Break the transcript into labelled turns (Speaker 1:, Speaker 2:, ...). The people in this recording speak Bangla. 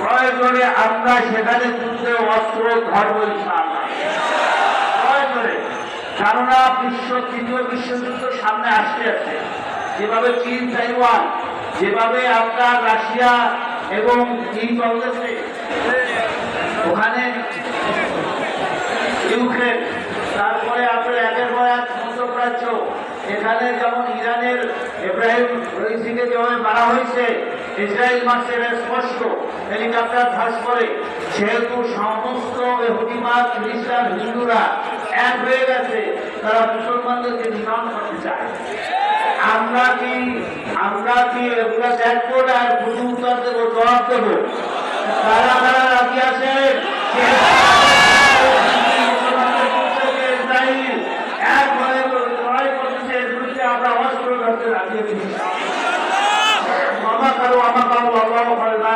Speaker 1: প্রয়োজনে আমরা সেখানে যুদ্ধে অস্ত্র ধরবো প্রয়োজনে কেননা বিশ্ব, তৃতীয় বিশ্বযুদ্ধ সামনে আসতে আছে। যেভাবে চীন, তাইওয়ান, যেভাবে আপনার রাশিয়া এবং চীন চলতেছে ওখানে ইউক্রেন, তারপরে আপনার একের পর এক মধ্যপ্রাচ্য, এখানে যেমন ইব্রাহিম রইসিকে যেভাবে মারা হয়েছে, ইসরায়েল মাসে স্পষ্ট হেলিকপ্টার ধ্বস করে। সেহেতু সমস্ত হুদিমাত খ্রিস্টান, হিন্দুরা এক হয়ে গেছে, তারা মুসলমানদেরকে নিধন করতে চায়। আমরা কি আমরা কি এগুলা দেখব না আর বুঝু উত্তর দেবো, জবাব দেবো? তারা তারা আমরা অস্ত্র ধরতে রাজি আছি মামা করো আমা করো আল্লাহ করে না